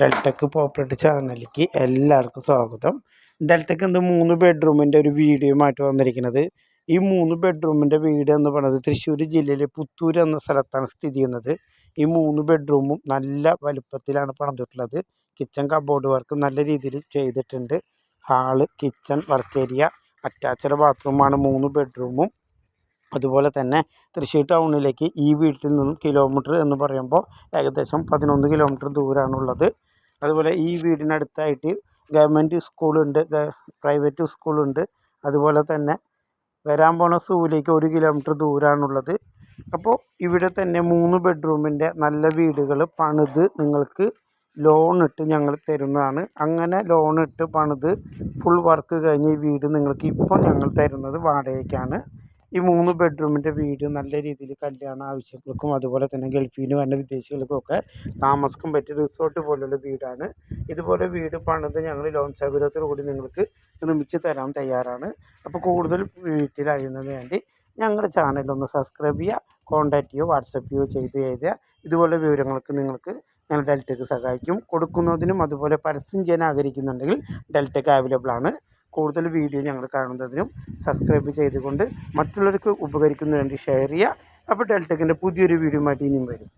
ഡെൽറ്റക്ക് പോപ്പറേറ്റ് ചാനലിലേക്ക് എല്ലാവർക്കും സ്വാഗതം. ഡെൽറ്റക്ക് എന്ത് മൂന്ന് ബെഡ്റൂമിന്റെ ഒരു വീഡിയോയുമായിട്ട് വന്നിരിക്കുന്നത്. ഈ മൂന്ന് ബെഡ്റൂമിന്റെ വീട് എന്ന് പറയുന്നത് തൃശ്ശൂർ ജില്ലയിലെ പുത്തൂർ എന്ന സ്ഥലത്താണ് സ്ഥിതി ചെയ്യുന്നത്. ഈ മൂന്ന് ബെഡ്റൂമും നല്ല വലുപ്പത്തിലാണ് പണിതിട്ടുള്ളത്. കിച്ചൺ കബോർഡ് വർക്ക് നല്ല രീതിയിൽ ചെയ്തിട്ടുണ്ട്. Hall kitchen work area attached ബാത്റൂമാണ് മൂന്ന് ബെഡ്റൂമും. അതുപോലെ തന്നെ തൃശ്ശൂർ ടൗണിലേക്ക് ഈ വീട്ടിൽ നിന്നും കിലോമീറ്റർ എന്ന് പറയുമ്പോൾ ഏകദേശം പതിനൊന്ന് കിലോമീറ്റർ ദൂരമാണുള്ളത് അതുപോലെ ഈ വീടിനടുത്തായിട്ട് ഗവൺമെന്റ് സ്കൂളുണ്ട് പ്രൈവറ്റ് സ്കൂളുണ്ട്. അതുപോലെ തന്നെ വരാൻ പോണ സൂവിലേക്ക് ഒരു കിലോമീറ്റർ ദൂരമാണുള്ളത് അപ്പോൾ ഇവിടെ തന്നെ മൂന്ന് ബെഡ്റൂമിന്റെ നല്ല വീടുകൾ പണിത് നിങ്ങൾക്ക് ലോൺ ഇട്ട് ഞങ്ങൾ തരുന്നതാണ്. അങ്ങനെ ലോൺ ഇട്ട് പണിത് ഫുൾ വർക്ക് കഴിഞ്ഞ് ഈ വീട് നിങ്ങൾക്ക് ഇപ്പോൾ ഞങ്ങൾ തരുന്നത് വാടകയ്ക്കാണ്. ഈ മൂന്ന് ബെഡ്റൂമിന്റെ വീട് നല്ല രീതിയിൽ കല്യാണ ആവശ്യങ്ങൾക്കും അതുപോലെ തന്നെ ഗൾഫിൽ വരുന്ന വിദേശികൾക്കും ഒക്കെ താമസിക്കാൻ പറ്റിയ റിസോർട്ട് പോലുള്ള വീടാണ്. ഇതുപോലെ വീട് പണിത് ഞങ്ങൾ ലോൺ സൗകര്യത്തോടുകൂടി നിങ്ങൾക്ക് നിർമ്മിച്ച് തരാൻ തയ്യാറാണ്. അപ്പോൾ കൂടുതൽ വീട്ടിൽ അറിയുന്നതിന് വേണ്ടി ഞങ്ങളുടെ ചാനലൊന്ന് സബ്സ്ക്രൈബ് ചെയ്യുക കോൺടാക്റ്റ് ചെയ്യുക വാട്സപ്പ് ചെയ്യുകയോ ചെയ്ത് എഴുതുക. ഇതുപോലെ വിവരങ്ങൾക്ക് നിങ്ങൾക്ക് ഞങ്ങൾ ഡെൽറ്റയ്ക്ക് സഹായിക്കും. കൊടുക്കുന്നതിനും അതുപോലെ പരസ്യം ചെയ്യാൻ ആഗ്രഹിക്കുന്നുണ്ടെങ്കിൽ ഡെൽറ്റയ്ക്ക് അവൈലബിൾ ആണ്. കൂടുതൽ വീഡിയോ ഞങ്ങൾ കാണുന്നതിനും സബ്സ്ക്രൈബ് ചെയ്തുകൊണ്ട് മറ്റുള്ളവർക്ക് ഉപകരിക്കുന്നതിന് വേണ്ടി ഷെയർ ചെയ്യുക. അപ്പോൾ ഡെൽറ്റക്കിന്റെ പുതിയൊരു വീഡിയോ മാറ്റി ഇനിയും വരും.